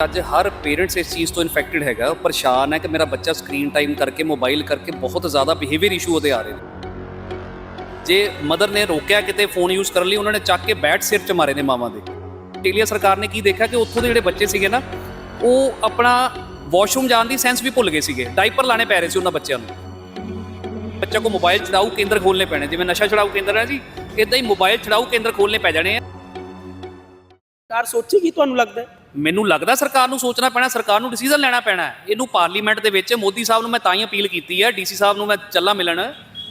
ਅੱਜ ਹਰ ਪੇਰੈਂਟਸ ਇਸ ਚੀਜ਼ ਤੋਂ ਇਨਫੈਕਟਡ ਹੈਗਾ, ਪਰੇਸ਼ਾਨ ਹੈ ਕਿ ਮੇਰਾ ਬੱਚਾ ਸਕਰੀਨ ਟਾਈਮ ਕਰਕੇ ਮੋਬਾਈਲ ਕਰਕੇ ਬਹੁਤ ਜ਼ਿਆਦਾ ਬਿਹੇਵੀਅਰ ਇਸ਼ੂ ਉਹਦੇ ਆ ਰਹੇ ਨੇ। ਜੇ ਮਦਰ ਨੇ ਰੋਕਿਆ ਕਿਤੇ ਫੋਨ ਯੂਜ਼ ਕਰਨ ਲਈ, ਉਹਨਾਂ ਨੇ ਚੱਕ ਕੇ ਬੈਟ ਸਿਰ 'ਚ ਮਾਰੇ ਨੇ ਮਾਵਾਂ ਦੇ। ਆਸਟ੍ਰੇਲੀਆ ਸਰਕਾਰ ਨੇ ਕੀ ਦੇਖਿਆ ਕਿ ਉੱਥੋਂ ਦੇ ਜਿਹੜੇ ਬੱਚੇ ਸੀਗੇ ਨਾ, ਉਹ ਆਪਣਾ ਵਾਸ਼ਰੂਮ ਜਾਣ ਦੀ ਸੈਂਸ ਵੀ ਭੁੱਲ ਗਏ ਸੀਗੇ। ਡਾਈਪਰ ਲਾਣੇ ਪੈ ਰਹੇ ਸੀ ਉਹਨਾਂ ਬੱਚਿਆਂ ਨੂੰ। ਬੱਚਾ ਕੋ ਮੋਬਾਈਲ ਛਡਾਊ ਕੇਂਦਰ ਖੋਲਨੇ ਪੈਣੇ, ਜਿਵੇਂ ਨਸ਼ਾ ਛਡਾਊ ਕੇਂਦਰ ਹੈ ਜੀ ਇਦਾਂ ਹੀ ਮੋਬਾਈਲ ਛਡਾਊ ਕੇਂਦਰ ਖੋਲਨੇ ਪੈ ਜਾਣੇ ਆ। ਸਰਕਾਰ ਸੋਚੇਗੀ ਤੁਹਾਨੂੰ ਲੱਗਦਾ ਹੈ? ਮੈਨੂੰ ਲੱਗਦਾ ਸਰਕਾਰ ਨੂੰ ਸੋਚਣਾ ਪੈਣਾ ਸਰਕਾਰ ਨੂੰ ਡਿਸੀਜਨ ਲੈਣਾ ਪੈਣਾ ਹੈ। ਇਹਨੂੰ ਪਾਰਲੀਮੈਂਟ ਦੇ ਵਿੱਚ ਮੋਦੀ ਸਾਹਿਬ ਨੂੰ ਮੈਂ ਤਾਂ ਹੀ ਅਪੀਲ ਕੀਤੀ ਹੈ ਡੀਸੀ ਸਾਹਿਬ ਨੂੰ ਮੈਂ ਚੱਲਾ ਮਿਲਣ।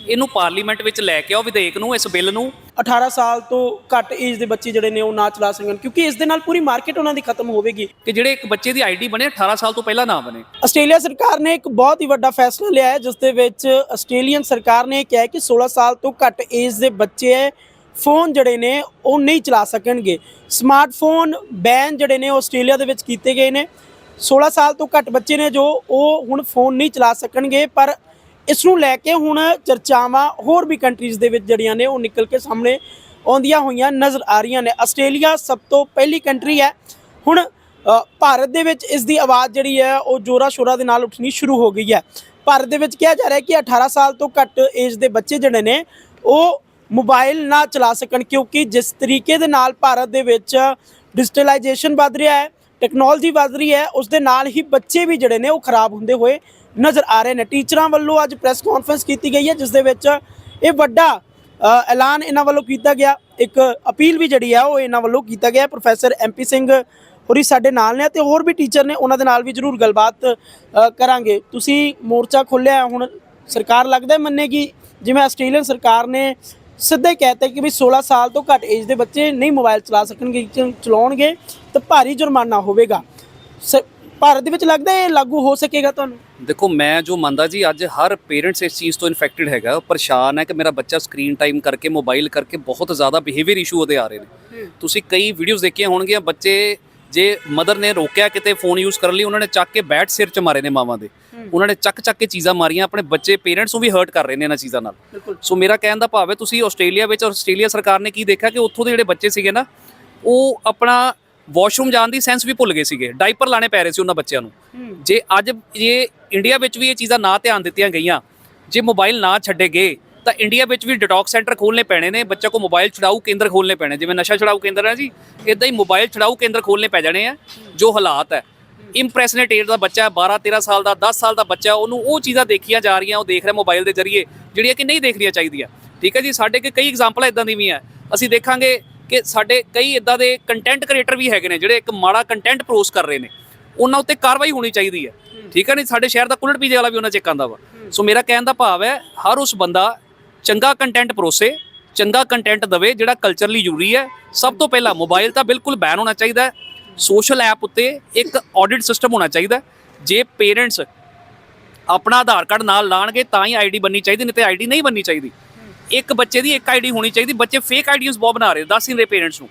ਇਹਨੂੰ ਪਾਰਲੀਮੈਂਟ ਵਿੱਚ ਲੈ ਕੇ ਆਓ ਵਿਧੇਇਕ ਨੂੰ ਇਸ ਬਿੱਲ ਨੂੰ। 18 ਸਾਲ ਤੋਂ ਘੱਟ ਏਜ ਦੇ ਬੱਚੇ ਜਿਹੜੇ ਨੇ ਉਹ ਨਾ ਚਲਾ ਸਕਣ ਕਿਉਂਕਿ ਇਸ ਦੇ ਨਾਲ ਪੂਰੀ ਮਾਰਕੀਟ ਉਹਨਾਂ ਦੀ ਖਤਮ ਹੋਵੇਗੀ। ਕਿ ਜਿਹੜੇ ਇੱਕ ਬੱਚੇ ਦੀ ਆਈਡੀ ਬਣੇ 18 ਸਾਲ ਤੋਂ ਪਹਿਲਾਂ ਨਾ ਬਣੇ। ਆਸਟ੍ਰੇਲੀਆ ਸਰਕਾਰ ਨੇ ਇੱਕ ਬਹੁਤ ਹੀ ਵੱਡਾ ਫੈਸਲਾ ਲਿਆ ਹੈ ਜਿਸ ਦੇ ਵਿੱਚ ਆਸਟ੍ਰੇਲੀਅਨ ਸਰਕਾਰ ਨੇ ਕਿਹਾ ਹੈ ਕਿ 16 ਸਾਲ ਤੋਂ ਘੱਟ ਏਜ ਦੇ ਬੱਚੇ ਫੋਨ ਜਿਹੜੇ ਨੇ, ਉਹ ਨਹੀਂ ਚਲਾ ਸਕਣਗੇ। ਸਮਾਰਟਫੋਨ ਬੈਨ ਜਿਹੜੇ ਨੇ, ਉਹ ਆਸਟ੍ਰੇਲੀਆ ਦੇ ਵਿੱਚ ਕੀਤੇ ਗਏ ਨੇ। 16 ਸਾਲ ਤੋਂ ਘੱਟ ਬੱਚੇ ਨੇ ਜੋ, ਉਹ ਹੁਣ ਫੋਨ ਨਹੀਂ ਚਲਾ ਸਕਣਗੇ, ਪਰ ਇਸ ਨੂੰ ਲੈ ਕੇ ਹੁਣ ਚਰਚਾਵਾਂ ਹੋਰ ਵੀ ਕੰਟਰੀਜ਼ ਦੇ ਵਿੱਚ ਜਿਹੜੀਆਂ ਨੇ, ਉਹ ਨਿਕਲ ਕੇ ਸਾਹਮਣੇ ਆਉਂਦੀਆਂ ਹੋਈਆਂ ਨਜ਼ਰ ਆ ਰਹੀਆਂ ਨੇ। ਆਸਟ੍ਰੇਲੀਆ ਸਭ ਤੋਂ ਪਹਿਲੀ ਕੰਟਰੀ ਹੈ। ਹੁਣ ਭਾਰਤ ਦੇ ਵਿੱਚ ਇਸ ਦੀ ਆਵਾਜ਼ ਜਿਹੜੀ ਹੈ, ਉਹ ਜੋਰਾ ਸ਼ੋਰਾ ਦੇ ਨਾਲ ਉੱਠਣੀ ਸ਼ੁਰੂ ਹੋ ਗਈ ਹੈ। ਭਾਰਤ ਦੇ ਵਿੱਚ ਕਿਹਾ ਜਾ ਰਿਹਾ ਹੈ ਕਿ 18 ਸਾਲ ਤੋਂ ਘੱਟ ਏਜ ਦੇ ਬੱਚੇ ਜਿਹੜੇ ਨੇ, ਉਹ ਮੋਬਾਈਲ ਨਾ ਚਲਾ ਸਕਣ, ਕਿਉਂਕਿ ਜਿਸ ਤਰੀਕੇ ਦੇ ਨਾਲ ਭਾਰਤ ਦੇ ਵਿੱਚ ਡਿਜੀਟਲਾਈਜੇਸ਼ਨ ਵੱਧ ਰਿਹਾ ਹੈ, ਟੈਕਨੋਲੋਜੀ ਵੱਧ ਰਹੀ ਹੈ, ਉਸ ਦੇ ਨਾਲ ਹੀ ਬੱਚੇ ਵੀ ਜਿਹੜੇ ਨੇ ਉਹ ਖਰਾਬ ਹੁੰਦੇ ਹੋਏ ਨਜ਼ਰ ਆ ਰਹੇ ਨੇ। ਟੀਚਰਾਂ ਵੱਲੋਂ ਅੱਜ ਪ੍ਰੈਸ ਕਾਨਫਰੰਸ ਕੀਤੀ ਗਈ ਹੈ, ਜਿਸ ਦੇ ਵਿੱਚ ਇਹ ਵੱਡਾ ਐਲਾਨ ਇਹਨਾਂ ਵੱਲੋਂ ਕੀਤਾ ਗਿਆ। ਇੱਕ ਅਪੀਲ ਵੀ ਜਿਹੜੀ ਆ ਉਹ ਇਹਨਾਂ ਵੱਲੋਂ ਕੀਤਾ ਗਿਆ ਪ੍ਰੋਫੈਸਰ ਐਮਪੀ ਸਿੰਘ ਹੋਰੀ ਸਾਡੇ ਨਾਲ ਨੇ ਤੇ ਹੋਰ ਵੀ ਟੀਚਰ ਨੇ, ਉਹਨਾਂ ਦੇ ਨਾਲ ਵੀ ਜ਼ਰੂਰ ਗੱਲਬਾਤ ਕਰਾਂਗੇ। ਤੁਸੀਂ ਮੋਰਚਾ ਖੋਲ੍ਹਿਆ ਹੁਣ ਸਰਕਾਰ ਲੱਗਦਾ ਹੈ ਮੰਨੇਗੀ? ਜਿਵੇਂ ਆਸਟ੍ਰੇਲੀਅਨ ਸਰਕਾਰ ਨੇ ਸਿੱਧਾ ਕਹਿਤਾ ਕਿ ਵੀ 16 ਸਾਲ ਤੋਂ ਘੱਟ ਏਜ ਦੇ ਬੱਚੇ ਨਹੀਂ ਮੋਬਾਈਲ ਚਲਾ ਸਕਣਗੇ ਚਲਾਉਣਗੇ ਤਾਂ ਭਾਰੀ ਜੁਰਮਾਨਾ ਹੋਵੇਗਾ। ਭਾਰਤ ਦੇ ਵਿੱਚ ਲੱਗਦਾ ਇਹ ਲਾਗੂ ਹੋ ਸਕੇਗਾ ਤੁਹਾਨੂੰ? ਦੇਖੋ ਮੈਂ ਜੋ ਮੰਨਦਾ ਜੀ ਅੱਜ ਹਰ ਪੇਰੈਂਟਸ ਇਸ ਚੀਜ਼ ਤੋਂ ਇਨਫੈਕਟਡ ਹੈਗਾ। ਪਰੇਸ਼ਾਨ ਹੈ ਕਿ ਮੇਰਾ ਬੱਚਾ ਸਕਰੀਨ ਟਾਈਮ ਕਰਕੇ ਮੋਬਾਈਲ ਕਰਕੇ ਬਹੁਤ ਜ਼ਿਆਦਾ ਬਿਹੇਵੀਅਰ ਇਸ਼ੂ ਉਹਦੇ ਆ ਰਹੇ ਨੇ। ਤੁਸੀਂ ਕਈ ਵੀਡੀਓਜ਼ ਦੇਖੀਆਂ ਹੋਣਗੀਆਂ ਬੱਚੇ ਜੇ ਮਦਰ ਨੇ ਰੋਕਿਆ ਕਿਤੇ ਫੋਨ ਯੂਜ਼ ਕਰਨ ਲਈ ਉਹਨਾਂ ਨੇ ਚੱਕ ਕੇ ਬੈਟ ਸਿਰ 'ਚ ਮਾਰੇ ਨੇ ਮਾਵਾਂ ਦੇ। ਉਹਨਾਂ ਨੇ ਚੱਕ ਚੱਕ ਕੇ ਚੀਜ਼ਾਂ ਮਾਰੀਆਂ ਆਪਣੇ ਬੱਚੇ ਪੇਰੈਂਟਸ ਨੂੰ ਵੀ ਹਰਟ ਕਰ ਰਹੇ ਨੇ ਇਹਨਾਂ ਚੀਜ਼ਾਂ ਨਾਲ। ਸੋ ਮੇਰਾ ਕਹਿਣ ਦਾ ਭਾਵ ਹੈ ਤੁਸੀਂ ਆਸਟ੍ਰੇਲੀਆ ਵਿੱਚ ਆਸਟ੍ਰੇਲੀਆ ਸਰਕਾਰ ਨੇ ਕੀ ਦੇਖਿਆ ਕਿ ਉੱਥੋਂ ਦੇ ਜਿਹੜੇ ਬੱਚੇ ਸੀਗੇ ਨਾ ਉਹ ਆਪਣਾ ਵਾਸ਼ਰੂਮ ਜਾਣ ਦੀ ਸੈਂਸ ਵੀ ਭੁੱਲ ਗਏ ਸੀਗੇ। ਡਾਈਪਰ ਲਾਣੇ ਪੈ ਰਹੇ ਸੀ ਉਹਨਾਂ ਬੱਚਿਆਂ ਨੂੰ। ਜੇ ਅੱਜ ਇਹ ਇੰਡੀਆ ਵਿੱਚ ਵੀ ਇਹ ਚੀਜ਼ਾਂ ਨਾ ਧਿਆਨ ਦਿੱਤੀਆਂ ਗਈਆਂ ਜੇ ਮੋਬਾਈਲ ਨਾ ਛੱਡੇ ਗਏ ਤਾਂ ਇੰਡੀਆ ਵਿੱਚ ਵੀ ਡਿਟੌਕਸ ਸੈਂਟਰ ਖੋਲਨੇ ਪੈਣੇ ਨੇ ਬੱਚਾ ਕੋ ਮੋਬਾਈਲ ਛਡਾਊ ਕੇਂਦਰ ਖੋਲਨੇ ਪੈਣੇ ਜਿਵੇਂ ਨਸ਼ਾ ਛਡਾਊ ਕੇਂਦਰ ਹੈ ਜੀ ਇਦਾਂ ਹੀ ਮੋਬਾਈਲ ਛਡਾਊ ਕੇਂਦਰ ਖੋਲਨੇ ਪੈ ਜਾਣੇ ਆ ਜੋ ਹਾਲਾਤ ਹੈ। ਇੰਪ੍ਰੈਸਨੇਟ ਏਜ ਦਾ ਬੱਚਾ ਹੈ 12 13 ਸਾਲ ਦਾ 10 ਸਾਲ ਦਾ ਬੱਚਾ ਉਹਨੂੰ ਉਹ ਚੀਜ਼ਾਂ ਦੇਖੀਆਂ ਜਾ ਰਹੀਆਂ ਉਹ ਦੇਖ ਰਿਹਾ ਮੋਬਾਈਲ ਦੇ ਜ਼ਰੀਏ ਜਿਹੜੀਆਂ ਕਿ ਨਹੀਂ ਦੇਖਣੀਆਂ ਚਾਹੀਦੀਆਂ। ਠੀਕ ਹੈ ਜੀ ਸਾਡੇ ਕੇ ਕਈ ਐਗਜ਼ਾਮਪਲਾਂ ਇਦਾਂ ਦੀ ਵੀ ਆ ਅਸੀਂ ਦੇਖਾਂਗੇ ਕਿ ਸਾਡੇ ਕਈ ਇਦਾਂ ਦੇ ਕੰਟੈਂਟ ਕ੍ਰੀਏਟਰ ਵੀ ਹੈਗੇ ਨੇ ਜਿਹੜੇ ਇੱਕ ਮਾੜਾ ਕੰਟੈਂਟ ਪ੍ਰੋਸ ਕਰ ਰਹੇ ਨੇ। ਉਹਨਾਂ ਉੱਤੇ ਕਾਰਵਾਈ ਹੋਣੀ ਚਾਹੀਦੀ ਹੈ। ਠੀਕ ਹੈ ਨਹੀਂ ਸਾਡੇ ਸ਼ਹਿਰ ਦਾ ਕੁਲਟ ਪੀਜੇ ਵਾਲਾ ਵੀ ਉਹਨਾਂ ਚ ਇੱਕ ਆਂਦਾ ਵਾ। ਸੋ ਮੇਰਾ ਕਹਿਣ ਦਾ ਭਾਵ ਹੈ ਹਰ ਉਸ ਬੰਦਾ ਚੰਗਾ ਕੰਟੈਂਟ ਪਰੋਸੇ ਚੰਗਾ ਕੰਟੈਂਟ ਦਵੇ ਜਿਹੜਾ ਕਲਚਰ ਲਈ ਜ਼ਰੂਰੀ ਹੈ। ਸਭ ਤੋਂ ਪਹਿਲਾਂ ਮੋਬਾਈਲ ਤਾਂ ਬਿਲਕੁਲ ਬੈਨ ਹੋਣਾ ਚਾਹੀਦਾ ਹੈ। ਸੋਸ਼ਲ ਐਪ ਉੱਤੇ ਇੱਕ ਆਡਿਟ ਸਿਸਟਮ ਹੋਣਾ ਚਾਹੀਦਾ ਜੇ ਪੇਰੈਂਟਸ ਆਪਣਾ ਆਧਾਰ ਕਾਰਡ ਨਾਲ ਲਾਣਗੇ, ਤਾਂ ਹੀ ਆਈਡੀ ਬਣਨੀ ਚਾਹੀਦੀ, ਨਹੀਂ ਤੇ ਆਈਡੀ ਨਹੀਂ ਬਣਨੀ ਚਾਹੀਦੀ। ਇੱਕ ਬੱਚੇ ਦੀ ਇੱਕ ਆਈਡੀ ਹੋਣੀ ਚਾਹੀਦੀ, ਬੱਚੇ ਫੇਕ ਆਈਡੀਜ਼ ਬਹੁਤ ਬਣਾ ਰਹੇ, ਦੱਸ ਨਹੀਂ ਰਹੇ ਪੇਰੈਂਟਸ ਨੂੰ।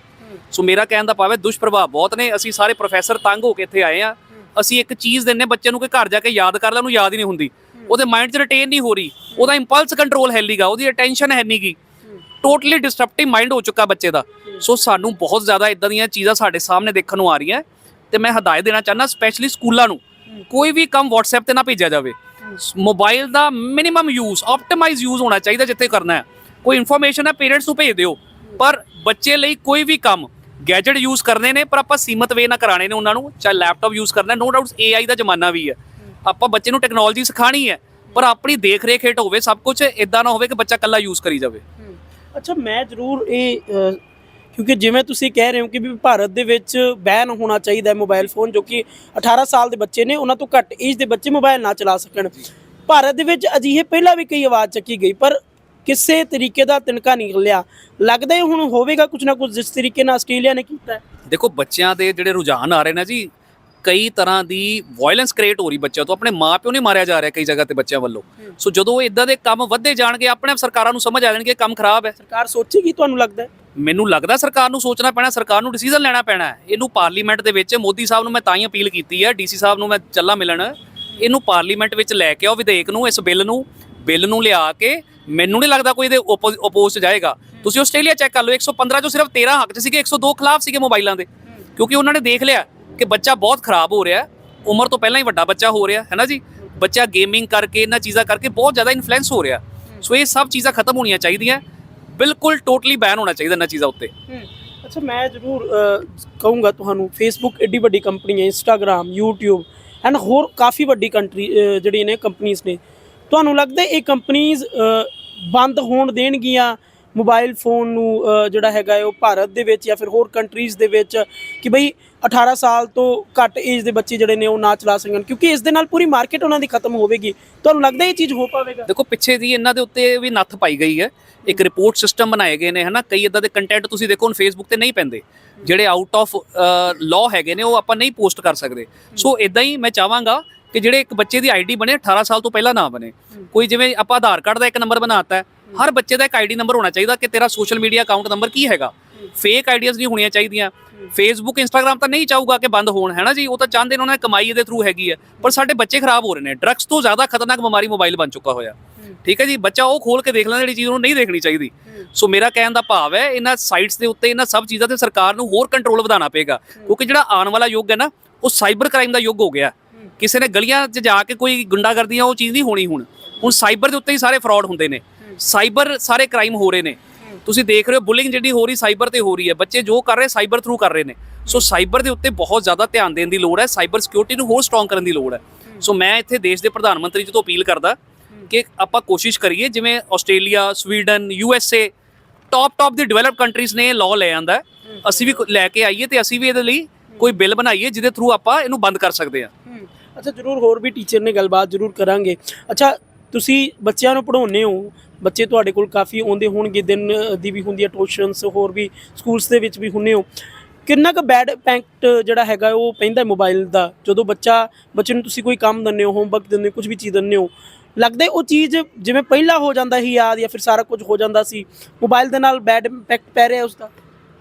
ਸੋ ਮੇਰਾ ਕਹਿਣ ਦਾ ਭਾਵ ਹੈ, ਦੁਸ਼ਪ੍ਰਭਾਵ ਬਹੁਤ ਨੇ, ਅਸੀਂ ਸਾਰੇ ਪ੍ਰੋਫੈਸਰ ਤੰਗ ਹੋ ਕੇ ਇੱਥੇ ਆਏ ਆ ਅਸੀਂ ਇੱਕ ਚੀਜ਼ ਦਿੰਨੇ ਬੱਚੇ ਨੂੰ ਕਿ ਘਰ ਜਾ ਕੇ ਯਾਦ ਕਰ ਲੈ, ਉਹਨੂੰ ਯਾਦ ਹੀ ਨਹੀਂ ਹੁੰਦੀ। ਉਹਦੇ ਮਾਈਂਡ 'ਚ ਰਿਟੇਨ ਨਹੀਂ ਹੋ ਰਹੀ। ਉਹਦਾ ਇੰਪਲਸ ਕੰਟਰੋਲ ਹੈ ਨਹੀਂਗਾ ਉਹਦੀ ਅਟੈਂਸ਼ਨ ਹੈ ਨਹੀਂਗੀ ਟੋਟਲੀ ਡਿਸਟਰਪਟਿਵ ਮਾਈਂਡ ਹੋ ਚੁੱਕਾ ਬੱਚੇ ਦਾ। ਸੋ ਸਾਨੂੰ ਬਹੁਤ ਜ਼ਿਆਦਾ ਇਦਾਂ ਦੀਆਂ ਚੀਜ਼ਾਂ ਸਾਡੇ ਸਾਹਮਣੇ ਦੇਖਣ ਨੂੰ ਆ ਰਹੀਆਂ ਤੇ ਮੈਂ ਹਦਾਇਤ ਦੇਣਾ ਚਾਹੁੰਦਾ ਸਪੈਸ਼ਲੀ ਸਕੂਲਾਂ ਨੂੰ, ਕੋਈ ਵੀ ਕੰਮ WhatsApp ਤੇ ਨਾ ਭੇਜਿਆ ਜਾਵੇ। ਮੋਬਾਈਲ ਦਾ ਮਿਨੀਮਮ ਯੂਜ਼ ਆਪਟੀਮਾਈਜ਼ ਯੂਜ਼ ਹੋਣਾ ਚਾਹੀਦਾ ਜਿੱਥੇ ਕਰਨਾ ਹੈ। ਕੋਈ ਇਨਫੋਰਮੇਸ਼ਨ ਹੈ ਪੇਰੈਂਟਸ ਨੂੰ ਭੇਜ ਦਿਓ, ਪਰ ਬੱਚੇ ਲਈ ਕੋਈ ਵੀ ਕੰਮ ਗੈਜਟ ਯੂਜ਼ ਕਰਨੇ ਨੇ, ਪਰ ਆਪਾਂ ਸੀਮਤ ਵੇ ਨਾ ਕਰਾਣੇ ਨੇ ਉਹਨਾਂ ਨੂੰ, ਚਾਹੇ ਲੈਪਟਾਪ ਯੂਜ਼ ਕਰਨਾ ਨੋ ਡਾਊਟ AI ਦਾ ਜ਼ਮਾਨਾ ਵੀ ਹੈ। ਆਪਾਂ ਬੱਚੇ ਨੂੰ ਟੈਕਨੋਲੋਜੀ ਸਿਖਾਣੀ ਹੈ, ਪਰ ਆਪਣੀ ਦੇਖ ਰੇਖ ਹੇਠ ਹੋਵੇ, ਸਭ ਕੁਝ ਇਦਾਂ ਨਾ ਹੋਵੇ ਕਿ ਬੱਚਾ ਇਕੱਲਾ ਯੂਜ਼ ਕਰੀ ਜਾਵੇ। ਅੱਛਾ, ਮੈਂ ਜ਼ਰੂਰ ਇਹ ਕਿਉਂਕਿ ਜਿਵੇਂ ਤੁਸੀਂ ਕਹਿ ਰਹੇ ਹੋ ਕਿ ਵੀ ਭਾਰਤ ਦੇ ਵਿੱਚ ਬੈਨ ਹੋਣਾ ਚਾਹੀਦਾ ਹੈ ਮੋਬਾਈਲ ਫੋਨ ਜੋ ਕਿ 18 ਸਾਲ ਦੇ ਬੱਚੇ ਨੇ, ਉਹਨਾਂ ਤੋਂ ਘੱਟ ਏਜ ਦੇ ਬੱਚੇ ਮੋਬਾਈਲ ਨਾ ਚਲਾ ਸਕਣ। ਭਾਰਤ ਦੇ ਵਿੱਚ ਅਜਿਹੇ ਪਹਿਲਾਂ ਵੀ ਕਈ ਆਵਾਜ਼ ਚੱਕੀ ਗਈ, ਪਰ ਕਿਸੇ ਤਰੀਕੇ ਦਾ ਤਿਨਕਾ ਨਿਕਲਿਆ ਲੱਗਦਾ ਹੈ ਹੁਣ ਹੋਵੇਗਾ ਕੁਝ ਨਾ ਕੁਝ ਜਿਸ ਤਰੀਕੇ ਨਾਲ ਆਸਟ੍ਰੇਲੀਆ ਨੇ ਕੀਤਾ ਦੇਖੋ, ਬੱਚਿਆਂ ਦੇ ਜਿਹੜੇ ਰੁਝਾਨ ਆ ਰਹੇ ਨੇ ਜੀ ਕਈ ਤਰ੍ਹਾਂ ਦੀ ਵਾਇਲੈਂਸ ਕ੍ਰੀਏਟ ਹੋ ਰਹੀ ਬੱਚਿਆਂ ਤੋਂ ਆਪਣੇ ਮਾਪਿਓ ਨਹੀਂ ਮਾਰਿਆ ਜਾ ਰਿਹਾ ਕਈ ਜਗ੍ਹਾ ਤੇ ਬੱਚਿਆਂ ਵੱਲੋਂ। ਸੋ ਜਦੋਂ ਇਦਾਂ ਦੇ ਕੰਮ ਵੱਧਦੇ ਜਾਣਗੇ ਆਪਣੇ ਆਪ ਸਰਕਾਰਾਂ ਨੂੰ ਸਮਝ ਆ ਜਾਣਗੇ ਕੰਮ ਖਰਾਬ ਹੈ। ਸਰਕਾਰ ਸੋਚੇਗੀ ਤੁਹਾਨੂੰ ਲੱਗਦਾ ਮੈਨੂੰ ਲੱਗਦਾ ਸਰਕਾਰ ਨੂੰ ਸੋਚਣਾ ਪੈਣਾ ਸਰਕਾਰ ਨੂੰ ਡਿਸੀਜਨ ਲੈਣਾ ਪੈਣਾ। ਇਹਨੂੰ ਪਾਰਲੀਮੈਂਟ ਦੇ ਵਿੱਚ ਮੋਦੀ ਸਾਹਿਬ ਨੂੰ ਮੈਂ ਤਾਂ ਹੀ ਅਪੀਲ ਕੀਤੀ ਹੈ ਡੀਸੀ ਸਾਹਿਬ ਨੂੰ ਮੈਂ ਚੱਲਾ ਮਿਲਣ। ਇਹਨੂੰ ਪਾਰਲੀਮੈਂਟ ਵਿੱਚ ਲੈ ਕੇ ਆਓ ਵਿਧੇਇਕ ਨੂੰ ਇਸ ਬਿੱਲ ਨੂੰ ਬਿੱਲ ਨੂੰ ਲਿਆ ਕੇ ਮੈਨੂੰ ਨਹੀਂ ਲੱਗਦਾ ਕੋਈ ਇਹਦੇ ਓਪੋਜ਼ 'ਚ ਜਾਏਗਾ। ਤੁਸੀਂ ਆਸਟ੍ਰੇਲੀਆ ਚੈੱਕ ਕਰ ਲਓ 115 ਚੋਂ ਸਿਰਫ 13 ਹੱਕ 'ਚ ਸੀਗੇ 102 ਖਿਲਾਫ ਸੀਗੇ ਮੋਬਾਈਲਾਂ ਦੇ। ਕਿਉਂਕਿ ਉਹਨਾਂ ਨੇ ਦੇਖ ਲਿਆ। ਕਿ ਬੱਚਾ ਬਹੁਤ ਖਰਾਬ ਹੋ ਰਿਹਾ ਉਮਰ ਤੋਂ ਪਹਿਲਾਂ ਹੀ ਵੱਡਾ ਬੱਚਾ ਹੋ ਰਿਹਾ ਹੈ ਨਾ ਜੀ? ਬੱਚਾ ਗੇਮਿੰਗ ਕਰਕੇ ਇਹਨਾਂ ਚੀਜ਼ਾਂ ਕਰਕੇ ਬਹੁਤ ਜ਼ਿਆਦਾ ਇਨਫਲੂਐਂਸ ਹੋ ਰਿਹਾ। ਸੋ ਇਹ ਸਭ ਚੀਜ਼ਾਂ ਖਤਮ ਹੋਣੀਆਂ ਚਾਹੀਦੀਆਂ ਬਿਲਕੁਲ ਟੋਟਲੀ ਬੈਨ ਹੋਣਾ ਚਾਹੀਦਾ ਇਹਨਾਂ ਚੀਜ਼ਾਂ ਉੱਤੇ। ਅੱਛਾ ਮੈਂ ਜ਼ਰੂਰ ਕਹੂੰਗਾ ਤੁਹਾਨੂੰ ਫੇਸਬੁੱਕ ਏਡੀ ਵੱਡੀ ਕੰਪਨੀ ਹੈ ਇੰਸਟਾਗ੍ਰam YouTube ਐਂਡ ਹੋਰ ਕਾਫੀ ਵੱਡੀ ਕੰਟਰੀ ਜਿਹੜੀ ਨੇ ਕੰਪਨੀਆਂ ਨੇ। ਤੁਹਾਨੂੰ ਲੱਗਦਾ ਇਹ ਕੰਪਨੀਆਂ ਬੰਦ ਹੋਣ ਦੇਣਗੀਆਂ ਮੋਬਾਈਲ ਫੋਨ ਨੂੰ ਜਿਹੜਾ ਹੈਗਾ ਉਹ ਭਾਰਤ ਦੇ ਵਿੱਚ ਜਾਂ ਫਿਰ ਹੋਰ ਕੰਟਰੀਜ਼ ਦੇ ਵਿੱਚ? ਕਿ ਬਈ 18 ਸਾਲ ਤੋਂ ਘੱਟ ਏਜ ਦੇ ਬੱਚੇ ਜਿਹੜੇ ਨੇ ਉਹ ਨਾ ਚਲਾ ਸਕਣ, ਕਿਉਂਕਿ ਇਸ ਦੇ ਨਾਲ ਪੂਰੀ ਮਾਰਕੀਟ ਉਹਨਾਂ ਦੀ ਖਤਮ ਹੋਵੇਗੀ। ਤੁਹਾਨੂੰ ਲੱਗਦਾ ਇਹ ਚੀਜ਼ ਹੋ ਪਾਵੇਗਾ? ਦੇਖੋ, ਪਿੱਛੇ ਦੀ ਇਹਨਾਂ ਦੇ ਉੱਤੇ ਵੀ ਨੱਥ ਪਾਈ ਗਈ ਹੈ। ਇੱਕ ਰਿਪੋਰਟ ਸਿਸਟਮ ਬਣਾਏ ਗਏ ਨੇ, ਹਨਾ? ਕਈ ਇਦਾਂ ਦੇ ਕੰਟੈਂਟ ਤੁਸੀਂ ਦੇਖੋ, ਹੁਣ ਫੇਸਬੁੱਕ ਤੇ ਨਹੀਂ ਪੈਂਦੇ। ਜਿਹੜੇ ਆਊਟ ਆਫ ਲਾਅ ਹੈਗੇ ਨੇ, ਉਹ ਆਪਾਂ ਨਹੀਂ ਪੋਸਟ ਕਰ ਸਕਦੇ। ਸੋ ਇਦਾਂ ਹੀ ਮੈਂ ਚਾਹਾਂਗਾ ਕਿ ਜਿਹੜੇ ਇੱਕ ਬੱਚੇ ਦੀ ਆਈਡੀ ਬਣੇ 18 ਸਾਲ ਤੋਂ ਪਹਿਲਾਂ ਨਾ ਬਣੇ। ਕੋਈ ਜਿਵੇਂ ਆਪਾਂ ਆਧਾਰ ਕਾਰਡ ਦਾ ਇੱਕ ਨੰਬਰ ਬਣਾਤਾ ਹੈ, ਹਰ ਬੱਚੇ ਦਾ ਇੱਕ ਆਈਡੀ ਨੰਬਰ ਹੋਣਾ ਚਾਹੀਦਾ ਕਿ ਤੇਰਾ ਸੋਸ਼ਲ ਮੀਡੀਆ ਅਕਾਊਂਟ ਨੰਬਰ ਕੀ ਹੈਗਾ? ਫੇਕ ਆਈਡੀਆਜ਼ ਨਹੀਂ ਹੋਣੀਆਂ ਚਾਹੀਦੀਆਂ। ਫੇਸਬੁੱਕ ਇੰਸਟਾਗ੍ਰam ਤਾਂ ਨਹੀਂ ਚਾਹੂਗਾ ਕਿ ਬੰਦ ਹੋਣ ਹੈ ਨਾ ਜੀ? ਉਹ ਤਾਂ ਚਾਹੁੰਦੇ ਨੇ ਉਹਨਾਂ ਦੀ ਕਮਾਈ ਇਹਦੇ ਥਰੂ ਹੈਗੀ ਹੈ ਪਰ ਸਾਡੇ ਬੱਚੇ ਖਰਾਬ ਹੋ ਰਹੇ ਨੇ। ਡਰੱਗਸ ਤੋਂ ਜ਼ਿਆਦਾ ਖਤਰਨਾਕ ਬਿਮਾਰੀ ਮੋਬਾਈਲ ਬਣ ਚੁੱਕਾ ਹੋਇਆ। ਠੀਕ ਹੈ ਜੀ? ਬੱਚਾ ਉਹ ਖੋਲ ਕੇ ਦੇਖ ਲੈਂਦਾ ਜਿਹੜੀ ਚੀਜ਼ ਉਹਨੂੰ ਨਹੀਂ ਦੇਖਣੀ ਚਾਹੀਦੀ। ਸੋ ਮੇਰਾ ਕਹਿਣ ਦਾ ਭਾਵ ਹੈ ਇਹਨਾਂ ਸਾਈਟਸ ਦੇ ਉੱਤੇ ਇਹਨਾਂ ਸਭ ਚੀਜ਼ਾਂ ਤੇ ਸਰਕਾਰ ਨੂੰ ਹੋਰ ਕੰਟਰੋਲ ਵਧਾਉਣਾ ਪਏਗਾ। ਕਿਉਂਕਿ ਜਿਹੜਾ ਆਉਣ ਵਾਲਾ ਯੁੱਗ ਹੈ ਨਾ ਉਹ ਸਾਈਬਰ ਕ੍ਰਾਈਮ ਦਾ ਯੁੱਗ ਹੋ ਗਿਆ। ਕਿਸੇ ਨੇ ਗਲੀਆਂ 'ਚ ਜਾ ਕੇ ਕੋਈ ਗੁੰਡਾਗਰਦੀਆਂ ਉਹ ਚੀਜ਼ ਨਹੀਂ ਹੋਣੀ ਹੁਣ। ਹੁਣ ਸਾਈਬਰ ਦੇ ਉੱਤੇ ਹੀ ਸਾਰੇ ਫਰਾਡ ਹੁੰਦੇ ਨੇ। ਸਾਈਬਰ ਸਾਰੇ ਕ੍ਰਾਈਮ ਹੋ ਰਹੇ ਨੇ। ਤੁਸੀਂ ਦੇਖ ਰਹੇ ਹੋ ਬੁਲਿੰਗ ਜਿਹੜੀ ਹੋ ਰਹੀ ਸਾਈਬਰ ਤੇ ਹੋ ਰਹੀ ਹੈ। ਬੱਚੇ ਜੋ ਕਰ ਰਹੇ ਸਾਈਬਰ ਥਰੂ ਕਰ ਰਹੇ ਨੇ। ਸੋ ਸਾਈਬਰ ਦੇ ਉੱਤੇ ਬਹੁਤ ਜ਼ਿਆਦਾ ਧਿਆਨ ਦੇਣ ਦੀ ਲੋੜ ਹੈ। ਸਾਈਬਰ ਸਿਕਿਉਰਿਟੀ ਨੂੰ ਹੋਰ ਸਟਰੋਂਗ ਕਰਨ ਦੀ ਲੋੜ ਹੈ। ਸੋ ਮੈਂ ਇੱਥੇ ਦੇਸ਼ ਦੇ ਪ੍ਰਧਾਨ ਮੰਤਰੀ ਜੀ ਤੋਂ ਅਪੀਲ ਕਰਦਾ ਕਿ ਆਪਾਂ ਕੋਸ਼ਿਸ਼ ਕਰੀਏ ਜਿਵੇਂ Australia Sweden U S A top top the developed countries ਨੇ ਲਾਅ ਲੈ ਆਂਦਾ। ਅਸੀਂ ਵੀ ਲੈ ਕੇ ਆਈਏ ਤੇ ਅਸੀਂ ਵੀ ਇਹਦੇ ਲਈ ਕੋਈ ਬਿੱਲ ਬਣਾਈਏ ਜਿਹਦੇ ਥਰੂ ਆਪਾਂ ਇਹਨੂੰ ਬੰਦ ਕਰ ਸਕਦੇ ਹਾਂ। ਅੱਛਾ ਜ਼ਰੂਰ ਹੋਰ ਵੀ ਟੀਚਰ ਨੇ ਗੱਲਬਾਤ ਜ਼ਰੂਰ ਕਰਾਂਗੇ। ਅੱਛਾ ਤੁਸੀਂ ਬੱਚਿਆਂ ਨੂੰ ਪੜ੍ਹਾਉਂਦੇ ਹੋ, ਬੱਚੇ ਤੁਹਾਡੇ ਕੋਲ ਕਾਫੀ ਆਉਂਦੇ ਹੋਣਗੇ, ਦਿਨ ਦੀ ਵੀ ਹੁੰਦੀ ਹੈ ਟਿਊਸ਼ਨਸ, ਹੋਰ ਵੀ ਸਕੂਲਸ ਦੇ ਵਿੱਚ ਵੀ ਹੁੰਨੇ ਹੋ। ਕਿੰਨਾ ਕੁ ਬੈਡ ਇੰਪੈਕਟ ਜਿਹੜਾ ਹੈਗਾ ਉਹ ਪੈਂਦਾ ਮੋਬਾਈਲ ਦਾ? ਜਦੋਂ ਬੱਚਾ, ਬੱਚੇ ਨੂੰ ਤੁਸੀਂ ਕੋਈ ਕੰਮ ਦਿੰਦੇ ਹੋ ਹੋਮਵਰਕ ਦਿੰਦੇ ਹੋ ਕੁਝ ਵੀ ਚੀਜ਼ ਦਿੰਦੇ ਹੋ, ਲੱਗਦਾ ਉਹ ਚੀਜ਼ ਜਿਵੇਂ ਪਹਿਲਾਂ ਹੋ ਜਾਂਦਾ ਸੀ ਯਾਦ ਜਾਂ ਫਿਰ ਸਾਰਾ ਕੁਝ ਹੋ ਜਾਂਦਾ ਸੀ ਮੋਬਾਈਲ ਦੇ ਨਾਲ ਬੈਡ ਇੰਪੈਕਟ ਪੈ ਰਿਹਾ ਉਸ ਦਾ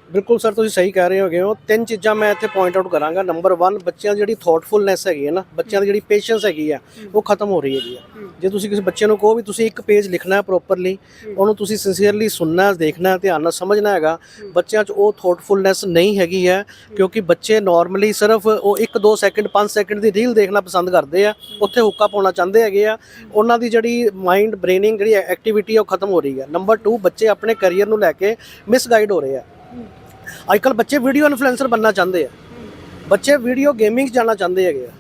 ਬਿਲਕੁਲ ਸਰ ਤੁਸੀਂ ਸਹੀ ਕਹਿ ਰਹੇ ਹੋਗੇ ਹੋ। ਤਿੰਨ ਚੀਜ਼ਾਂ ਮੈਂ ਇੱਥੇ ਪੁਆਇੰਟ ਆਊਟ ਕਰਾਂਗਾ। ਨੰਬਰ 1 ਬੱਚਿਆਂ ਦੀ ਜਿਹੜੀ ਥੋਟਫੁਲਨੈਸ ਹੈਗੀ ਹੈ ਨਾ ਬੱਚਿਆਂ ਦੀ ਜਿਹੜੀ ਪੇਸ਼ੈਂਸ ਹੈਗੀ ਆ ਉਹ ਖਤਮ ਹੋ ਰਹੀ ਹੈਗੀ ਆ ਜੇ ਤੁਸੀਂ ਕਿਸੇ ਬੱਚੇ ਨੂੰ ਕਹੋ ਵੀ ਤੁਸੀਂ ਇੱਕ ਪੇਜ ਲਿਖਣਾ ਹੈ ਪ੍ਰੋਪਰਲੀ ਉਹਨੂੰ ਤੁਸੀਂ ਸਿੰਸੀਅਰਲੀ ਸੁਣਨਾ ਦੇਖਣਾ ਧਿਆਨ ਨਾਲ ਸਮਝਣਾ ਹੈਗਾ ਬੱਚਿਆਂ 'ਚ ਉਹ ਥੋਟਫੁਲਨੈਸ ਨਹੀਂ ਹੈਗੀ ਹੈ ਕਿਉਂਕਿ ਬੱਚੇ ਨਾਰਮਲੀ ਸਿਰਫ ਉਹ 1 2 ਸੈਕਿੰਡ 5 ਸੈਕਿੰਡ ਦੀ ਰੀਲ ਦੇਖਣਾ ਪਸੰਦ ਕਰਦੇ ਆ ਉੱਥੇ ਹੁੱਕਾ ਪਾਉਣਾ ਚਾਹੁੰਦੇ ਹੈਗੇ ਆ। ਉਹਨਾਂ ਦੀ ਜਿਹੜੀ ਮਾਈਂਡ ਬ੍ਰੇਨਿੰਗ ਜਿਹੜੀ ਐਕਟੀਵਿਟੀ ਉਹ ਖਤਮ ਹੋ ਰਹੀ ਹੈ। ਨੰਬਰ 2 ਬੱਚੇ ਆਪਣੇ ਕੈਰੀਅਰ ਨੂੰ ਲੈ ਕੇ ਮਿਸਗਾਈਡ ਹੋ ਰਹੇ ਆ। ਅੱਜਕੱਲ ਬੱਚੇ ਵੀਡੀਓ ਇਨਫਲੂਐਂਸਰ ਬਣਨਾ ਚਾਹੁੰਦੇ ਆ। ਬੱਚੇ ਵੀਡੀਓ ਗੇਮਿੰਗ ਜਾਣਾ ਚਾਹੁੰਦੇ ਹੈਗੇ ਆ।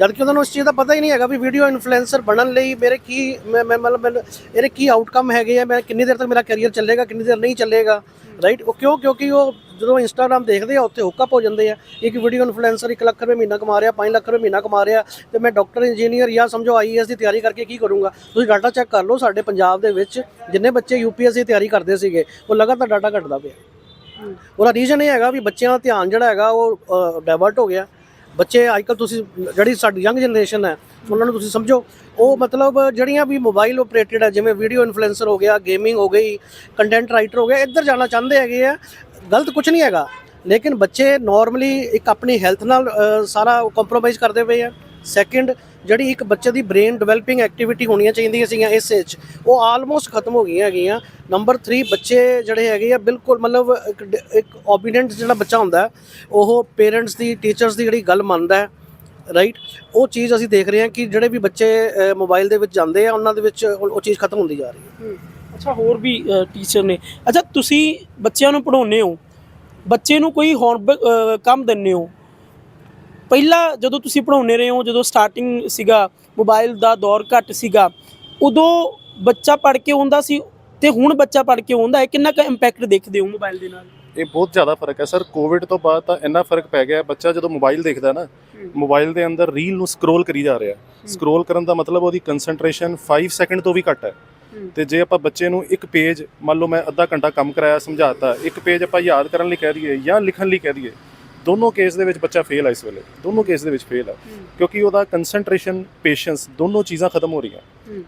ਜਦ ਕਿ ਉਹਨਾਂ ਨੂੰ ਇਸ ਚੀਜ਼ ਦਾ ਪਤਾ ਹੀ ਨਹੀਂ ਹੈਗਾ ਵੀ ਵੀਡੀਓ ਇਨਫਲੂਐਂਸਰ ਬਣਨ ਲਈ ਮੇਰੇ ਕੀ ਮੈਂ ਮਤਲਬ ਇਹਦੇ ਕੀ ਆਊਟਕਮ ਹੈਗੇ ਆ ਮੈਂ ਕਿੰਨੀ ਦੇਰ ਤੱਕ ਮੇਰਾ ਕੈਰੀਅਰ ਚੱਲੇਗਾ ਕਿੰਨੀ ਦੇਰ ਨਹੀਂ ਚੱਲੇਗਾ ਰਾਈਟ ਉਹ ਕਿਉਂ ਕਿਉਂਕਿ ਉਹ ਜਦੋਂ ਇੰਸਟਾਗ੍ਰam ਦੇਖਦੇ ਆ ਉੱਥੇ ਹੁੱਕਅਪ ਹੋ ਜਾਂਦੇ ਆ। ਇੱਕ ਵੀਡੀਓ ਇਨਫਲੂਐਂਸਰ 1 ਲੱਖ ਰੁਪਏ ਮਹੀਨਾ ਕਮਾ ਰਿਹਾ 5 ਲੱਖ ਰੁਪਏ ਮਹੀਨਾ ਕਮਾ ਰਿਹਾ ਤੇ ਮੈਂ ਡਾਕਟਰ ਇੰਜੀਨੀਅਰ ਜਾਂ ਸਮਝੋ ਆਈਐਸ ਦੀ ਤਿਆਰੀ ਕਰਕੇ ਕੀ ਕਰੂੰਗਾ? ਤੁਸੀਂ ਡਾਟਾ ਚੈੱਕ ਕਰ ਲਓ ਸਾਡੇ ਪੰਜਾਬ ਦੇ ਵਿੱਚ ਜਿੰਨੇ ਬੱਚੇ ਯੂਪੀਐਸਸੀ ਦੀ ਤਿਆਰੀ ਕਰਦੇ ਸੀਗੇ ਉਹ ਲਗਾਤਾਰ ਡਾਟਾ ਘਟਦਾ ਪਿਆ। ਉਹਦਾ ਰੀਜ਼ਨ ਇਹ ਹੈਗਾ ਵੀ ਬੱਚਿਆਂ ਦਾ ਧਿਆਨ ਜਿਹੜਾ ਹੈਗਾ ਉਹ ਡਾਇਵਰਟ ਹੋ ਗਿਆ। ਬੱਚੇ ਅੱਜਕੱਲ ਤੁਸੀਂ, ਜਿਹੜੀ ਸਾਡੀ ਯੰਗ ਜਨਰੇਸ਼ਨ ਹੈ, ਉਹਨਾਂ ਨੂੰ ਤੁਸੀਂ ਸਮਝੋ। ਉਹ ਮਤਲਬ ਜਿਹੜੀਆਂ ਵੀ ਮੋਬਾਈਲ ਆਪਰੇਟਡ ਹੈ, ਜਿਵੇਂ ਵੀਡੀਓ ਇਨਫਲੂਐਂਸਰ ਹੋ ਗਿਆ ਗੇਮਿੰਗ ਹੋ ਗਈ ਕੰਟੈਂਟ ਰਾਈਟਰ ਹੋ ਗਿਆ, ਇੱਧਰ ਜਾਣਾ ਚਾਹੁੰਦੇ ਹੈਗੇ ਆ, ਗਲਤ ਕੁਝ ਨਹੀਂ ਹੈਗਾ। ਲੇਕਿਨ ਬੱਚੇ ਨਾਰਮਲੀ ਇੱਕ ਆਪਣੀ ਹੈਲਥ ਨਾਲ ਸਾਰਾ ਕੰਪਰੋਮਾਈਜ਼ ਕਰਦੇ ਪਏ ਆ। ਸੈਕਿੰਡ ਜਿਹੜੀ ਇੱਕ ਬੱਚੇ ਦੀ ਬ੍ਰੇਨ ਡਿਵੈਲਪਿੰਗ ਐਕਟੀਵਿਟੀ ਹੋਣੀਆਂ ਚਾਹੀਦੀਆਂ ਸੀਗੀਆਂ ਇਸ ਏਜ ਉਹ ਆਲਮੋਸਟ ਖਤਮ ਹੋ ਗਈਆਂ ਹੈਗੀਆਂ। ਨੰਬਰ 3 ਬੱਚੇ ਜਿਹੜੇ ਹੈਗੇ ਆ, ਬਿਲਕੁਲ ਮਤਲਬ ਇੱਕ ਡ- ਇੱਕ ਓਬੀਡੀਐਂਟ ਜਿਹੜਾ ਬੱਚਾ ਹੁੰਦਾ, ਉਹ ਪੇਰੈਂਟਸ ਦੀ ਟੀਚਰਸ ਦੀ ਜਿਹੜੀ ਗੱਲ ਮੰਨਦਾ ਹੈ ਰਾਈਟ ਉਹ ਚੀਜ਼ ਅਸੀਂ ਦੇਖ ਰਹੇ ਹਾਂ ਕਿ ਜਿਹੜੇ ਵੀ ਬੱਚੇ ਮੋਬਾਈਲ ਦੇ ਵਿੱਚ ਜਾਂਦੇ ਆ, ਉਹਨਾਂ ਦੇ ਵਿੱਚ ਉਹ ਚੀਜ਼ ਖਤਮ ਹੁੰਦੀ ਜਾ ਰਹੀ ਹੈ। ਅੱਛਾ, ਹੋਰ ਵੀ ਟੀਚਰ ਨੇ। ਅੱਛਾ, ਤੁਸੀਂ ਬੱਚਿਆਂ ਨੂੰ ਪੜਾਉਂਦੇ ਹੋ। ਬੱਚੇ ਨੂੰ ਕੋਈ ਹੋਰ ਕੰਮ ਦਿੰਦੇ ਹੋ। ਪਹਿਲਾਂ ਜਦੋਂ ਤੁਸੀਂ ਪੜਾਉਂਦੇ ਰਹੇ ਹੋ ਜਦੋਂ ਸਟਾਰਟਿੰਗ ਸੀਗਾ ਮੋਬਾਈਲ ਦਾ ਦੌਰ ਘੱਟ ਸੀਗਾ ਉਦੋਂ ਬੱਚਾ ਪੜ ਕੇ ਆਉਂਦਾ ਸੀ ਤੇ ਹੁਣ ਬੱਚਾ ਪੜ ਕੇ ਆਉਂਦਾ ਹੈ ਕਿੰਨਾ ਕੁ ਇੰਪੈਕਟ ਦੇਖਦੇ ਹੋ ਮੋਬਾਈਲ ਦੇ ਨਾਲ? ਇਹ ਬਹੁਤ ਜ਼ਿਆਦਾ ਫ਼ਰਕ ਹੈ ਸਰ ਕੋਵਿਡ ਤੋਂ ਬਾਅਦ ਤਾਂ ਇੰਨਾ ਫ਼ਰਕ ਪੈ ਗਿਆ ਬੱਚਾ ਜਦੋਂ ਮੋਬਾਈਲ ਦੇਖਦਾ ਨਾ ਮੋਬਾਈਲ ਦੇ ਅੰਦਰ ਰੀਲ ਨੂੰ ਸਕਰੋਲ ਕਰੀ ਜਾ ਰਿਹਾ। ਸਕਰੋਲ ਕਰਨ ਦਾ ਮਤਲਬ ਉਹਦੀ ਕਨਸੈਂਟਰੇਸ਼ਨ 5 ਸੈਕਿੰਡ ਤੋਂ ਵੀ ਘੱਟ ਹੈ। ਤੇ ਜੇ ਆਪਾਂ ਬੱਚੇ ਨੂੰ ਇੱਕ ਪੇਜ ਮੰਨ ਲਓ ਮੈਂ ਅੱਧਾ ਘੰਟਾ ਕੰਮ ਕਰਾਇਆ ਸਮਝਾਤਾ ਇੱਕ ਪੇਜ ਆਪਾਂ ਯਾਦ ਕਰਨ ਲਈ ਕਹਿ ਦਈਏ ਜਾਂ ਲਿਖਣ ਲਈ ਕਹਿ ਦਈਏ ਦੋਨੋਂ ਕੇਸ ਦੇ ਵਿੱਚ ਬੱਚਾ ਫੇਲ ਹੈ ਇਸ ਵੇਲੇ। ਦੋਨੋਂ ਕੇਸ ਦੇ ਵਿੱਚ ਫੇਲ ਹੈ। ਕਿਉਂਕਿ ਉਹਦਾ ਕਨਸੈਂਟਰੇਸ਼ਨ ਪੇਸ਼ੈਂਸ ਦੋਨੋਂ ਚੀਜ਼ਾਂ ਖਤਮ ਹੋ ਰਹੀਆਂ।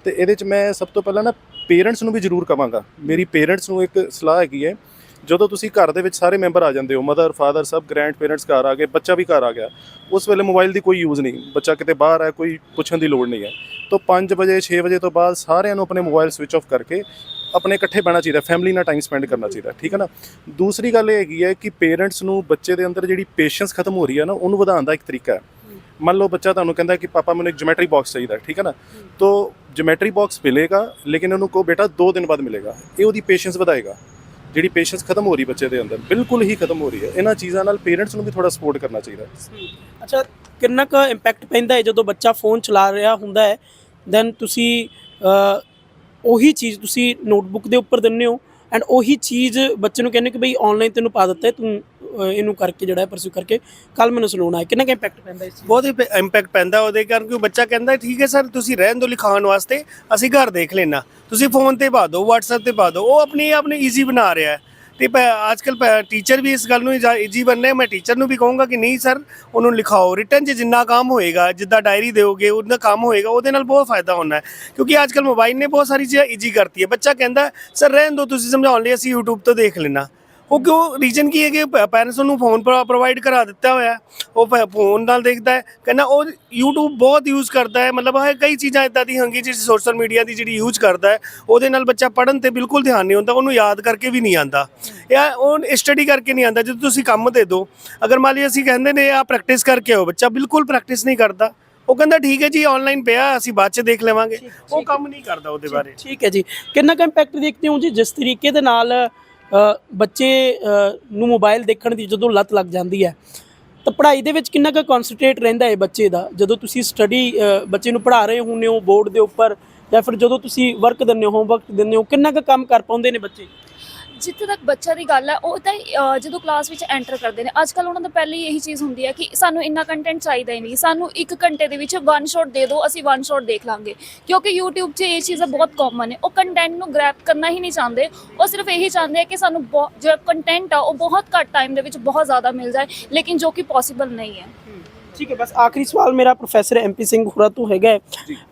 ਤੇ ਇਹਦੇ ਚ ਮੈਂ ਸਭ ਤੋਂ ਪਹਿਲਾਂ ਨਾ ਪੇਰੈਂਟਸ ਨੂੰ ਵੀ ਜ਼ਰੂਰ ਕਵਾਂਗਾ। ਮੇਰੀ ਪੇਰੈਂਟਸ ਨੂੰ ਇੱਕ ਸਲਾਹ ਹੈਗੀ ਹੈ ਜਦੋਂ ਤੁਸੀਂ ਘਰ ਦੇ ਵਿੱਚ ਸਾਰੇ ਮੈਂਬਰ ਆ ਜਾਂਦੇ ਹੋ ਮਦਰ ਫਾਦਰ ਸਭ ਗ੍ਰੈਂਡ ਪੇਰੈਂਟਸ ਘਰ ਆ ਗਏ, ਬੱਚਾ ਵੀ ਘਰ ਆ ਗਿਆ, ਉਸ ਵੇਲੇ ਮੋਬਾਈਲ ਦੀ ਕੋਈ ਯੂਜ਼ ਨਹੀਂ, ਬੱਚਾ ਕਿਤੇ ਬਾਹਰ ਹੈ, ਕੋਈ ਪੁੱਛਣ ਦੀ ਲੋੜ ਨਹੀਂ ਹੈ। ਤਾਂ 5 ਵਜੇ 6 ਵਜੇ ਤੋਂ ਬਾਅਦ ਸਾਰਿਆਂ ਨੂੰ ਆਪਣੇ ਮੋਬਾਈਲ ਸਵਿਚ ਆਫ ਕਰਕੇ ਆਪਣੇ ਇਕੱਠੇ ਬਹਿਣਾ ਚਾਹੀਦਾ ਫੈਮਿਲੀ ਨਾਲ ਟਾਈਮ ਸਪੈਂਡ ਕਰਨਾ ਚਾਹੀਦਾ, ਠੀਕ ਹੈ ਨਾ? ਦੂਸਰੀ ਗੱਲ ਇਹ ਹੈਗੀ ਹੈ ਕਿ ਪੇਰੈਂਟਸ ਨੂੰ ਬੱਚੇ ਦੇ ਅੰਦਰ ਜਿਹੜੀ ਪੇਸ਼ੈਂਸ ਖਤਮ ਹੋ ਰਹੀ ਹੈ ਨਾ, ਉਹਨੂੰ ਵਧਾਉਣ ਦਾ ਇੱਕ ਤਰੀਕਾ ਹੈ। ਮੰਨ ਲਓ ਬੱਚਾ ਤੁਹਾਨੂੰ ਕਹਿੰਦਾ ਕਿ ਪਾਪਾ ਮੈਨੂੰ ਇੱਕ ਜਿਓਮੈਟਰੀ ਬਾਕਸ ਚਾਹੀਦਾ, ਠੀਕ ਹੈ ਨਾ? ਤੋ ਜਿਓਮੈਟਰੀ ਬਾਕਸ ਮਿਲੇਗਾ, ਲੇਕਿਨ ਉਹਨੂੰ ਕਹੋ ਬੇਟਾ 2 ਦਿਨ ਬਾਅਦ ਮਿਲੇਗਾ, ਇਹ ਉਹਦੀ ਪੇਸ਼ੈਂਸ ਵਧਾਏਗਾ। ਜਿਹੜੀ ਪੇਸ਼ੈਂਸ ਖਤਮ ਹੋ ਰਹੀ ਬੱਚੇ ਦੇ ਅੰਦਰ, ਬਿਲਕੁਲ ਹੀ ਖਤਮ ਹੋ ਰਹੀ ਹੈ। ਇਹਨਾਂ ਚੀਜ਼ਾਂ ਨਾਲ ਪੇਰੈਂਟਸ ਨੂੰ ਵੀ ਥੋੜਾ ਸਪੋਰਟ ਕਰਨਾ ਚਾਹੀਦਾ ਅੱਛਾ, ਕਿੰਨਾ ਕੁ ਇੰਪੈਕਟ ਪੈਂਦਾ ਹੈ ਜਦੋਂ ਬੱਚਾ ਫੋਨ ਚਲਾ ਰਿਹਾ ਹੁੰਦਾ ਹੈ? ਦੈਨ ਤੁਸੀਂ ਉਹੀ ਚੀਜ਼ ਤੁਸੀਂ ਨੋਟਬੁੱਕ ਦੇ ਉੱਪਰ ਦਿੰਦੇ ਹੋ? ਐਂਡ ਉਹੀ ਚੀਜ਼ ਬੱਚੇ ਨੂੰ ਕਹਿੰਦੇ ਕਿ ਬਈ ਆਨਲਾਈਨ ਤੈਨੂੰ ਪਾ ਦਿੱਤਾ ਤੂੰ ਇਹਨੂੰ ਕਰਕੇ ਜਿਹੜਾ ਹੈ ਪਰਸੂ ਕਰਕੇ ਕੱਲ ਮੈਨੂੰ ਸੁਣਾਉਣਾ ਹੈ। ਕਿੰਨਾ ਕੁ ਇੰਪੈਕਟ ਪੈਂਦਾ ਇਸ ਬਹੁਤ ਹੀ ਇੰਪੈਕਟ ਪੈਂਦਾ ਉਹਦੇ ਕਾਰਨ ਕਿ ਬੱਚਾ ਕਹਿੰਦਾ ਠੀਕ ਹੈ ਸਰ, ਤੁਸੀਂ ਰਹਿਣ ਦਿਓ ਲਿਖਾਉਣ ਵਾਸਤੇ, ਅਸੀਂ ਘਰ ਦੇਖ ਲੈਣਾ ਤੁਸੀਂ ਫੋਨ ਤੇ ਪਾ ਦਿਓ, WhatsApp ਤੇ ਪਾ ਦਿਓ, ਉਹ ਆਪਣੀ ਆਪਣੇ ਈਜ਼ੀ ਬਣਾ ਰਿਹਾ ਹੈ। ਤੇ ਅੱਜ ਕੱਲ ਟੀਚਰ ਵੀ ਇਸ ਗੱਲ ਨੂੰ ਇਜੀ ਬਣਨਾ ਮੈਂ ਟੀਚਰ ਨੂੰ ਵੀ ਕਹੂੰਗਾ ਕਿ ਨਹੀਂ ਸਰ ਉਹਨੂੰ ਲਿਖਾਓ। ਰਿਟਰਨ 'ਚ ਜਿੰਨਾ ਕੰਮ ਹੋਏਗਾ, ਜਿੱਦਾਂ ਡਾਇਰੀ ਦਿਓਗੇ, ਉਹਦਾ ਕੰਮ ਹੋਏਗਾ, ਉਹਦੇ ਨਾਲ ਬਹੁਤ ਫਾਇਦਾ ਹੋਣਾ ਹੈ। ਕਿਉਂਕਿ ਅੱਜ ਕੱਲ ਮੋਬਾਈਲ ਨੇ ਬਹੁਤ ਸਾਰੀ ਚੀਜ਼ਾਂ ਇਜ਼ੀ ਕਰਤੀ ਹੈ। ਬੱਚਾ ਕਹਿੰਦਾ ਸਰ ਰਹਿਣ ਦਿਓ, ਤੁਸੀਂ ਸਮਝਾਉਣ ਲਈ ਅਸੀਂ YouTube ਤੋਂ ਦੇਖ ਲੈਣਾ ਉਹ ਕਿਉਂ ਰੀਜਨ ਕੀ ਹੈ ਕਿ ਪੈਰੈਂਟਸ ਨੂੰ ਫੋਨ ਪ੍ਰੋਵਾਈਡ ਕਰਾ ਦਿੱਤਾ ਹੋਇਆ। ਉਹ ਫੋਨ ਨਾਲ ਦੇਖਦਾ ਹੈ। ਕਹਿੰਦਾ ਉਹ YouTube ਬਹੁਤ ਯੂਜ਼ ਕਰਦਾ ਹੈ। ਮਤਲਬ ਹੈ ਕਈ ਚੀਜ਼ਾਂ ਇਦਾਂ ਦੀ ਹੋਣਗੀਆਂ ਜਿਹੜੀ ਸੋਸ਼ਲ ਮੀਡੀਆ ਦੀ ਜਿਹੜੀ ਯੂਜ਼ ਕਰਦਾ ਹੈ ਉਹਦੇ ਨਾਲ ਬੱਚਾ ਪੜਨ ਤੇ ਬਿਲਕੁਲ ਧਿਆਨ ਨਹੀਂ ਹੁੰਦਾ ਉਹਨੂੰ ਯਾਦ ਕਰਕੇ ਵੀ ਨਹੀਂ ਆਂਦਾ ਜਾਂ ਉਹ ਸਟੱਡੀ ਕਰਕੇ ਨਹੀਂ ਆਂਦਾ ਜਦੋਂ ਤੁਸੀਂ ਕੰਮ ਦੇ ਦਿਓ ਅਗਰ ਮੰਨ ਲਈ ਅਸੀਂ ਕਹਿੰਦੇ ਨੇ ਆ ਪ੍ਰੈਕਟਿਸ ਕਰਕੇ ਆਓ ਬੱਚਾ ਬਿਲਕੁਲ ਪ੍ਰੈਕਟਿਸ ਨਹੀਂ ਕਰਦਾ। ਉਹ ਕਹਿੰਦਾ ਠੀਕ ਹੈ ਜੀ ਆਨਲਾਈਨ ਪਿਆ ਅਸੀਂ ਬਾਅਦ ਚ ਦੇਖ ਲਵਾਂਗੇ। ਉਹ ਕੰਮ ਨਹੀਂ ਕਰਦਾ ਉਹਦੇ ਬਾਰੇ। ਠੀਕ ਹੈ ਜੀ। ਕਿੰਨਾ ਕੁ ਇੰਪੈਕਟ ਦੇਖਦੇ ਹੋ ਜੀ ਜਿਸ ਤਰੀਕੇ ਦੇ ਨਾਲ ਬੱਚੇ ਨੂੰ ਮੋਬਾਈਲ ਦੇਖਣ ਦੀ ਜਦੋਂ ਲੱਤ ਲੱਗ ਜਾਂਦੀ ਹੈ, ਤਾਂ ਪੜ੍ਹਾਈ ਦੇ ਵਿੱਚ ਕਿੰਨਾ ਕੁ ਕਨਸੈਂਟਰੇਟ ਰਹਿੰਦਾ ਹੈ ਬੱਚੇ ਦਾ? ਜਦੋਂ ਤੁਸੀਂ ਸਟੱਡੀ ਬੱਚੇ ਨੂੰ ਪੜ੍ਹਾ ਰਹੇ ਹੁੰਦੇ ਹੋ ਬੋਰਡ ਦੇ ਉੱਪਰ ਜਾਂ ਫਿਰ ਜਦੋਂ ਤੁਸੀਂ ਵਰਕ ਦਿੰਦੇ ਹੋ ਹੋਮਵਰਕ ਦਿੰਦੇ ਹੋ, ਕਿੰਨਾ ਕੁ ਕੰਮ ਕਰ ਪਾਉਂਦੇ ਨੇ ਬੱਚੇ? ਜਿੱਥੇ ਤੱਕ ਬੱਚਾ ਦੀ ਗੱਲ ਹੈ ਉਹ ਤਾਂ ਜਦੋਂ ਕਲਾਸ ਵਿੱਚ ਐਂਟਰ ਕਰਦੇ ਨੇ ਅੱਜ ਕੱਲ ਉਹਨਾਂ ਦਾ ਪਹਿਲੇ ਹੀ ਇਹੀ ਚੀਜ਼ ਹੁੰਦੀ ਹੈ ਕਿ ਸਾਨੂੰ ਇੰਨਾ ਕੰਟੈਂਟ ਚਾਹੀਦਾ ਹੀ ਨਹੀਂ। ਸਾਨੂੰ 1 ਘੰਟੇ ਦੇ ਵਿੱਚ ਵਨ ਸ਼ਾਟ ਦੇ ਦਿਓ ਅਸੀਂ ਵਨ ਸ਼ਾਟ ਦੇਖ ਲਾਂਗੇ। ਕਿਉਂਕਿ YouTube 'ਚ ਇਹ ਚੀਜ਼ਾਂ ਬਹੁਤ ਕਾਮਨ ਹੈ ਉਹ ਕੰਟੈਂਟ ਨੂੰ ਗ੍ਰੈਬ ਕਰਨਾ ਹੀ ਨਹੀਂ ਚਾਹੁੰਦੇ। ਉਹ ਸਿਰਫ ਇਹੀ ਚਾਹੁੰਦੇ ਆ ਕਿ ਸਾਨੂੰ ਜਿਹੜਾ ਕੰਟੈਂਟ ਆ ਉਹ ਬਹੁਤ ਘੱਟ ਟਾਈਮ ਦੇ ਵਿੱਚ ਬਹੁਤ ਜ਼ਿਆਦਾ ਮਿਲ ਜਾਏ ਲੇਕਿਨ ਜੋ ਕਿ ਪੋਸੀਬਲ ਨਹੀਂ ਹੈ। ਠੀਕ ਹੈ ਬਸ ਆਖਰੀ ਸਵਾਲ ਮੇਰਾ ਪ੍ਰੋਫੈਸਰ ਐਮਪੀ ਸਿੰਘ ਹੋਰਾਂ ਤੋਂ ਹੈਗਾ ਹੈ।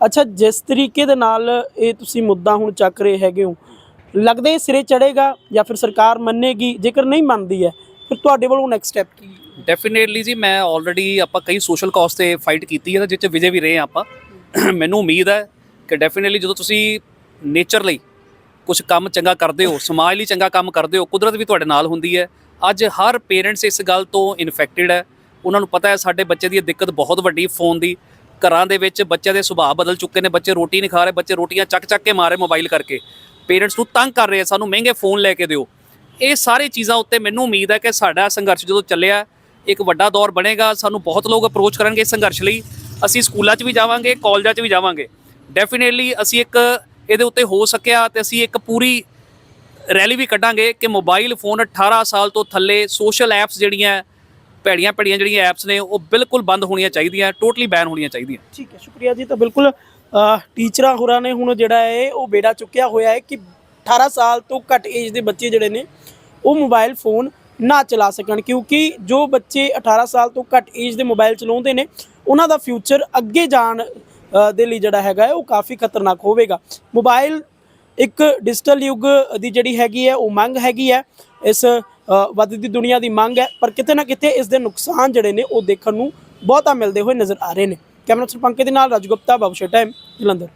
ਅੱਛਾ ਜਿਸ ਤਰੀਕੇ ਦੇ ਨਾਲ ਇਹ ਤੁਸੀਂ ਮੁੱਦਾ ਹੁਣ ਚੱਕ ਰਹੇ ਹੈਗੇ ਹੋ ਲੱਗਦਾ ਸਿਰੇ ਚੜੇਗਾ ਜਾਂ ਫਿਰ ਸਰਕਾਰ ਮੰਨੇਗੀ, ਜੇਕਰ ਨਹੀਂ ਮੰਨਦੀ ਹੈ, ਫਿਰ ਤੁਹਾਡੇ ਵੱਲੋਂ ਨੈਕਸਟ ਸਟੈਪ ਕੀ ਡੈਫੀਨੇਟਲੀ ਜੀ, ਮੈਂ ਆਲਰੇਡੀ ਆਪਾਂ ਕਈ ਸੋਸ਼ਲ ਕਾਜ਼ ਤੇ ਫਾਈਟ ਕੀਤੀ ਹੈ ਜਿਸ ਚ ਵਿਜੇ ਵੀ ਰਹੇ ਹਾਂ ਆਪਾਂ। ਮੈਨੂੰ ਉਮੀਦ ਹੈ ਕਿ ਡੈਫੀਨੇਟਲੀ ਜਦੋਂ ਤੁਸੀਂ ਨੇਚਰ ਲਈ ਕੁਝ ਕੰਮ ਚੰਗਾ ਕਰਦੇ ਹੋ, ਸਮਾਜ ਲਈ ਚੰਗਾ ਕੰਮ ਕਰਦੇ ਹੋ, ਕੁਦਰਤ ਵੀ ਤੁਹਾਡੇ ਨਾਲ ਹੁੰਦੀ ਹੈ। ਅੱਜ ਹਰ ਪੇਰੈਂਟਸ ਇਸ ਗੱਲ ਤੋਂ ਇਨਫੈਕਟਡ ਹੈ। ਉਹਨਾਂ ਨੂੰ ਪਤਾ ਹੈ, ਸਾਡੇ ਬੱਚੇ ਦੀ ਇਹ ਦਿੱਕਤ ਬਹੁਤ ਵੱਡੀ ਫੋਨ ਦੀ। ਘਰਾਂ ਦੇ ਵਿੱਚ ਬੱਚਿਆਂ ਦੇ ਸੁਭਾਅ ਬਦਲ ਚੁੱਕੇ ਨੇ, ਬੱਚੇ ਰੋਟੀ ਨਹੀਂ ਖਾ ਰਹੇ, ਬੱਚੇ ਰੋਟੀਆਂ ਚੱਕ ਚੱਕ ਕੇ ਮਾਰੇ ਮੋਬਾਈਲ ਕਰਕੇ। ਪੇਰੈਂਟਸ ਨੂੰ ਤੰਗ ਕਰ ਰਹੇ ਆ, ਸਾਨੂੰ ਮਹਿੰਗੇ ਫੋਨ ਲੈ ਕੇ ਦਿਓ। ਇਹ ਸਾਰੇ ਚੀਜ਼ਾਂ ਉੱਤੇ ਮੈਨੂੰ ਉਮੀਦ ਹੈ ਕਿ ਸਾਡਾ ਸੰਘਰਸ਼ ਜਦੋਂ ਚੱਲਿਆ ਇੱਕ ਵੱਡਾ ਦੌਰ ਬਣੇਗਾ ਸਾਨੂੰ ਬਹੁਤ ਲੋਕ ਅਪਰੋਚ ਕਰਨਗੇ ਇਸ ਸੰਘਰਸ਼ ਲਈ। ਅਸੀਂ ਸਕੂਲਾਂ 'ਚ ਵੀ ਜਾਵਾਂਗੇ ਕਾਲਜਾਂ 'ਚ ਵੀ ਜਾਵਾਂਗੇ। ਡੈਫੀਨੇਟਲੀ ਅਸੀਂ ਇੱਕ ਇਹਦੇ ਉੱਤੇ ਹੋ ਸਕਿਆ ਤੇ ਅਸੀਂ ਇੱਕ ਪੂਰੀ ਰੈਲੀ ਵੀ ਕੱਢਾਂਗੇ ਕਿ ਮੋਬਾਈਲ ਫੋਨ 18 ਸਾਲ ਤੋਂ ਥੱਲੇ ਸੋਸ਼ਲ ਐਪਸ ਜਿਹੜੀਆਂ ਭੈੜੀਆਂ ਭੈੜੀਆਂ ਜਿਹੜੀਆਂ ਐਪਸ ਨੇ ਉਹ ਬਿਲਕੁਲ ਬੰਦ ਹੋਣੀਆਂ ਚਾਹੀਦੀਆਂ ਟੋਟਲੀ ਬੈਨ ਹੋਣੀਆਂ ਚਾਹੀਦੀਆਂ। ਠੀਕ ਹੈ ਸ਼ੁਕਰੀਆ ਜੀ ਤਾਂ ਬਿਲਕੁਲ ਟੀਚਰਾਂ ਹੋਰਾਂ ਨੇ ਹੁਣ ਜਿਹੜਾ ਹੈ, ਉਹ ਬੇੜਾ ਚੁੱਕਿਆ ਹੋਇਆ ਹੈ ਕਿ 18 ਸਾਲ ਤੋਂ ਘੱਟ ਏਜ ਦੇ ਬੱਚੇ ਜਿਹੜੇ ਨੇ, ਉਹ ਮੋਬਾਈਲ ਫੋਨ ਨਾ ਚਲਾ ਸਕਣ। ਕਿਉਂਕਿ ਜੋ ਬੱਚੇ 18 ਸਾਲ ਤੋਂ ਘੱਟ ਏਜ ਦੇ ਮੋਬਾਈਲ ਚਲਾਉਂਦੇ ਨੇ, ਉਹਨਾਂ ਦਾ ਫਿਊਚਰ ਅੱਗੇ ਜਾਣ ਦੇ ਲਈ ਜਿਹੜਾ ਹੈਗਾ ਉਹ ਕਾਫੀ ਖਤਰਨਾਕ ਹੋਵੇਗਾ। ਮੋਬਾਈਲ ਇੱਕ ਡਿਜੀਟਲ ਯੁੱਗ ਦੀ ਜਿਹੜੀ ਹੈਗੀ ਹੈ, ਉਹ ਮੰਗ ਹੈਗੀ ਹੈ। ਇਸ ਵੱਧਦੀ ਦੁਨੀਆ ਦੀ ਮੰਗ ਹੈ, ਪਰ ਕਿਤੇ ਨਾ ਕਿਤੇ ਇਸ ਦੇ ਨੁਕਸਾਨ ਜਿਹੜੇ ਨੇ, ਉਹ ਦੇਖਣ ਨੂੰ ਬਹੁਤਾ ਮਿਲਦੇ ਹੋਏ ਨਜ਼ਰ ਆ ਰਹੇ ਨੇ। ਕੈਮਰਾ ਸਰਪੰਕੇ ਦੇ ਨਾਲ ਰਾਜਗੁਪਤਾ ਬਾਬੂਸ਼ਾ ਟਾਈਮ ਜਲੰਧਰ।